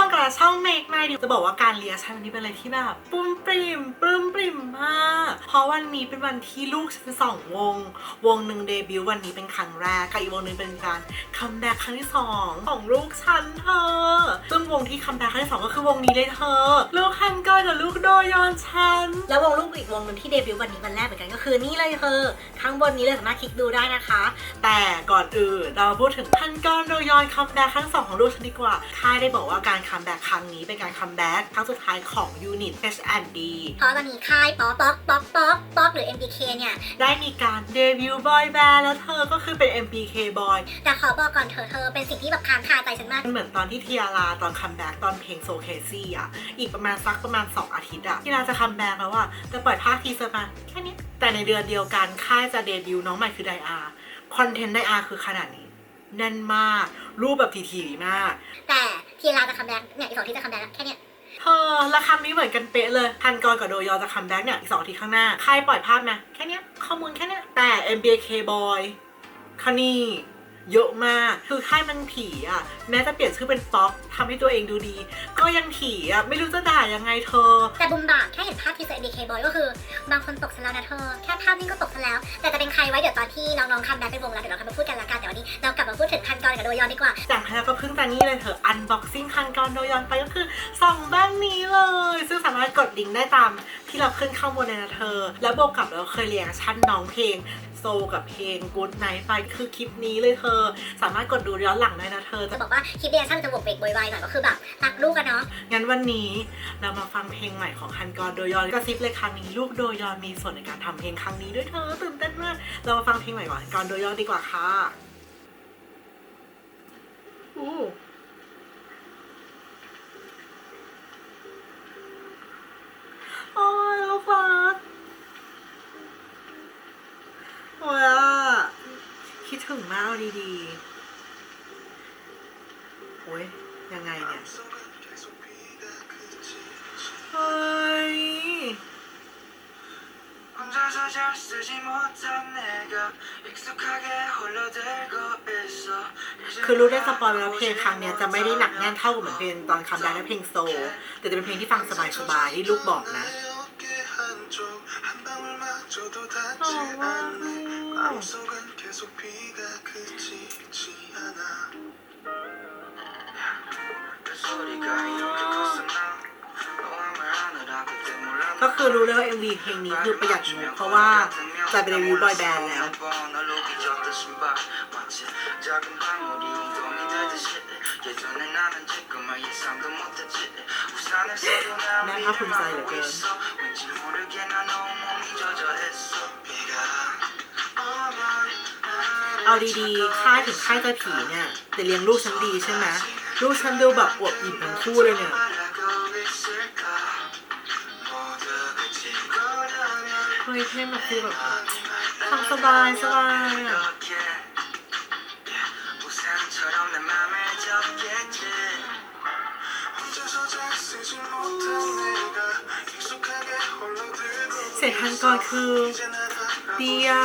คนกับช่องเมกมาดิจะบอกว่าการเรียนชั้นวันนี้เป็นอะไรที่แบบปุ้มปริมปลื้มปริมมาก เพราะวันนี้เป็นวันที่ลูกฉันสองวง วงหนึ่งเดบิวต์วันนี้เป็นครั้งแรกกับอีกวงหนึ่งเป็นการคัมแบ็กครั้งที่สองของลูกฉันเธอซึ่งวงที่คัมแบ็กครั้งที่สองก็คือวงนี้เลยเธอ ลูกฮันก็กับลูกโดยอนฉัน แล้ววงลูกอีกวงหนึ่งที่เดบิวต์วันนี้วันแรกเหมือนกันก็คือนี่เลยเธอข้างบนนี้เลยสามารถคลิกดูได้นะคะ แต่ก่อนอื่นเราพูดถึงพันกรโดยอนคัมแบ็กครั้งสองของลูกฉันดีกว่าค่ายได้บอกว่าการคัมแบ็กครั้งนี้เป็นการคัมแบ็กครั้งสุดท้ายของยูนิต H&D เพราะตอนนี้ค่ายป๊อกป๊อกป๊อกป๊อกป๊อกหรือ MBK เนี่ย ได้มีการเดบิวต์บอยแบนด์แล้วเธอก็คือเป็น MBK Boy แต่ขอบอกก่อนเธอะเธอเป็นสิ่งที่แบบค้างคาใจฉันมาก มันเหมือนตอนที่ทีอาราตอนคัมแบ็กตอนเพลงโซเคซี่อะ อีกประมาณสักประมาณ 2 อาทิตย์อะทีอาราจะคัมแบ็กแล้วอะจะปล่อยภาคทีเซอร์มาแค่นี้ แต่ในเดือนเดียวกันค่ายจะเดบิวต์น้องใหม่คือไดอาคอนเทนต์ไดอาคือขนาดนี้แน่นมาก รูปแบบทีๆมาก แต่ ทีราจะคัมแบ็กเนี่ยอีกสองที่จะคัมแบ็กแค่เนี้ยเธอละคำนี้เหมือนกันเป๊ะเลย ทันกรกับโดยอจะคัมแบ็กเนี่ยอีกสองทีข้างหน้า ใครปล่อยภาพมาแค่เนี้ยข้อมูลแค่เนี้ยแต่ MBK Boy คานี่ เยอะมาก คือค่ายมันผีอะ แม้จะเปลี่ยนชื่อเป็นป๊อกทำให้ตัวเองดูดี ก็ยังผีอะ ไม่รู้จะด่ายังไงเธอ แต่บุมบาแค่เห็นภาพทีเซอร์ MBK Boy ก็คือ บางคนตกซะแล้วนะเธอ แค่ภาพนิ่งก็ตกซะแล้ว แต่จะเป็นใครไว้เดี๋ยวตอนที่น้องๆคัมแบ็กเป็นวงแล้วเดี๋ยวเราค่อยมาพูดกันละกันแต่วันนี้เรากลับมาพูดถึงพันกรกับโดยอนดีกว่าจากนั้นก็เพิ่งตานี่เลยเถอะอันบ็อกซิ่งคันกรโดยย้อนไปก็คือส่องบ้านนี้เลย ซึ่งสามารถกดลิงก์ได้ตาม ที่เราขึ้นข้างบนเลยนะเธอ แล้วบวกกับเราเคยเรียนชั่นน้องเพลงโซกับเพลง Good Night ไปคือคลิปนี้เลยเธอสามารถกดดูย้อนหลังได้นะเธอ จะบอกว่าคลิปเรียนชั่นจะบวกเบรกโวยวายหน่อยก็คือแบบรักลูกกันเนาะ งั้นวันนี้เรามาฟังเพลงใหม่ของฮันกรโดยอนกระซิบเลยครั้งนี้ลูกโดยอนมีส่วนในการทำเพลงครั้งนี้ด้วยเธอตื่นเต้นมาก เรามาฟังเพลงใหม่ของฮันกรโดยอนดีกว่าค่ะอู้โอ้ยลูกฟักโอ้ยอะคิด ถึงแล้วดีๆโอ้ยยังไงเนี่ยเฮ้ยคือรู้ได้สปอยแล้วเพลงครั้งเนี้ยจะไม่ได้หนักแน่นเท่ากับเหมือนเพลงตอนคำแรกและเพลงโซ แต่จะเป็นเพลงที่ฟังสบายๆที่ลูกบอกนะ 마저도 닿지 어, 않네 음. 마음속은 계속 비가 그치지 않아 그 소리가 이렇게 컸어 나 너와 말하느라 그때 몰랐나 ก็คือรู้เลยว่า MV เพลงนี้คือประหยัดงบเพราะว่าจะเป็นเดบิวต์บอยแบนด์แล้ว 작은 방울이 동이 되듯이 예전에 나는 지 เอาดีๆ ค่ายถึงค่ายตะผีเนี่ย แต่เลี้ยงลูกฉันดีใช่ไหมลูกฉันดูแบบอวบอิ่มทั้งคู่เลยเนี่ย เฮ้ยเท่แบบคือแบบทำสบายสบายเสร็จทันก่อนคือดีอะ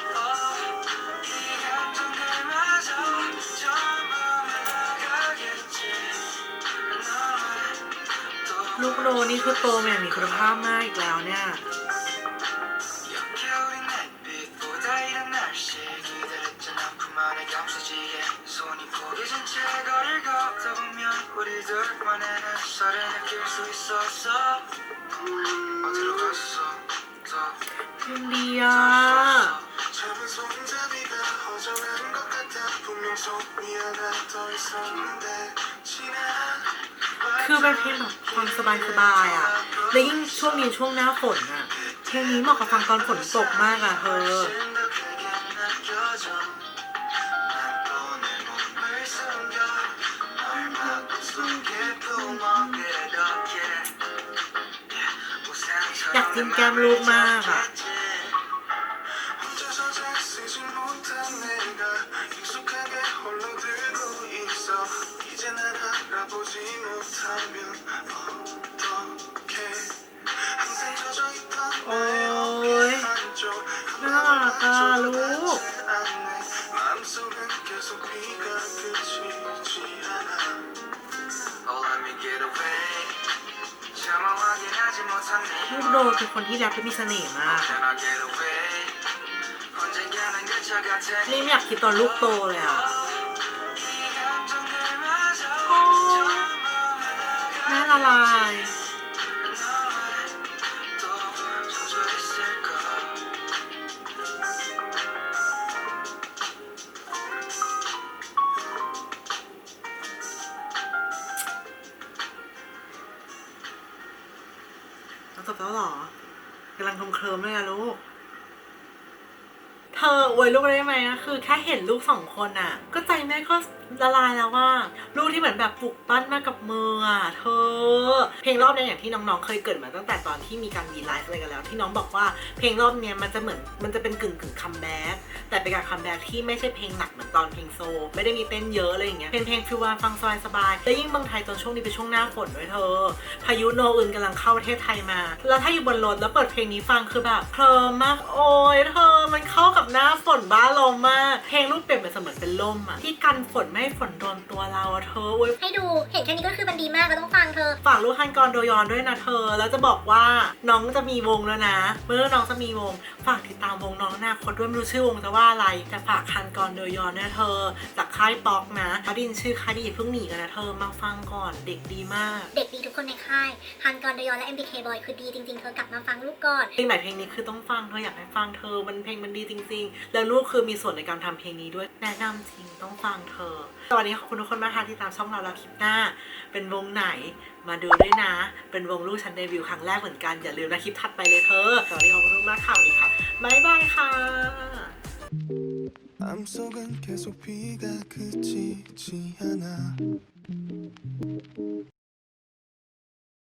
ลูกโดนี่คือโตมาอย่างมีคุณภาพมากอีกแล้วเนี่ยยังดีอะ คือเป็นเพลงแบบฟังสบายสบายอะแล้วยิ่งช่วงนี้ช่วงหน้าฝนอะเพลงนี้เหมาะกับฟังตอนฝนตกมากอะเธออยากกินแกมลูกมากอะ 알아보지 못하면 어떡해 항상 젖어 있던 나의 어깨 한쪽 나가, 루. 않네 마음속은 계속 비가 그치지 않아 Oh let me get away 차마 확인하지 못한 ลู 네 กโดเป็นคนที่แรปได้มีเสน่ห์มาก Can I get away 언젠가는 그쳐 같아 นี่ไม่อยากคิดตอนลูกโตเลยอ่ะ ละลาย จบแล้วเหรอกำลังทมเคลิมเลยอะลูก ธออวยลูกได้ไหมอะคือแค่เห็นลูกสองคนอะก็ใจแม่ก็ละลายแล้วว่า ลูกที่เหมือนแบบปลูกปั้นมากับมืออะเธอ เพลงรอบนี้อย่างที่น้องๆเคยเกิดมาตั้งแต่ตอนที่มีการวีไลฟ์อะไรกันแล้ว ที่น้องบอกว่าเพลงรอบเนี้ยมันจะเหมือนมันจะเป็นกึ่งกึ่งคัมแบ็กแต่เป็นการคัมแบ็กที่ไม่ใช่เพลงหนักเหมือนตอนเพลงโซ ไม่ได้มีเต้นเยอะอะไรอย่างเงี้ยเป็นเพลงฟิววานฟังสบายๆและยิ่งเมืองไทยตอนช่วงนี้เป็นช่วงหน้าฝนด้วยเธอ พายุโนอึนกำลังเข้าประเทศไทยมา แล้วถ้าอยู่บนรถแล้วเปิดเพลงนี้ฟังคือแบบเพลิมมากโอ้ยเธอมันเข้ากับหน้าฝนบ้านเรามากเพลงรูปเปลี่ยนเป็นเสมือนเป็นลมอะที่กันฝนไม่ให้ฝนโดนตัวเราอะเธอโอ้ยให้ดูเห็นแค่นี้ก็คือมันดีมากเราต้องฟังเธอ ฝากลูกฮันกรโดยอนด้วยนะเธอ แล้วจะบอกว่าน้องจะมีวงแล้วนะ เมื่อน้องจะมีวง ฝากติดตามวงน้องอนาคตด้วยไม่รู้ชื่อวงจะว่าอะไรแต่ฝากฮันกรโดยอนนะเธอ จากค่ายป๊อกนะเขาไดินชื่อค่ายดีอย่าเพิ่งหนีกันนะเธอมาฟังก่อนเด็กดีมาก เด็กดีทุกคนในค่ายฮันกรดยอนและ MBK Boy คือดีจริงๆเธอกลับมาฟังลูกก่อนเพลงใหม่เพลงนี้คือต้องฟังเธออยากให้ฟังเธอมันเพลงมันดีจริๆ แล้วลูกคือมีส่วนในการทำเพลงนี้ด้วย แนะนำจริงต้องฟังเธอสวัสดีขอบคุณทุกคนมากค่ะที่ตามช่องเราแล้วคลิปหน้า เป็นวงไหนมาดูด้วยนะ เป็นวงลูกฉันเดบิวต์ครั้งแรกเหมือนกันอย่าลืมนะคลิปถัดไปเลยเธอสวัสดีขอบคุณมากค่ะสวัสดีค่ะบ๊ายบายค่ะ 마음속은 계속 비가 그치지 않아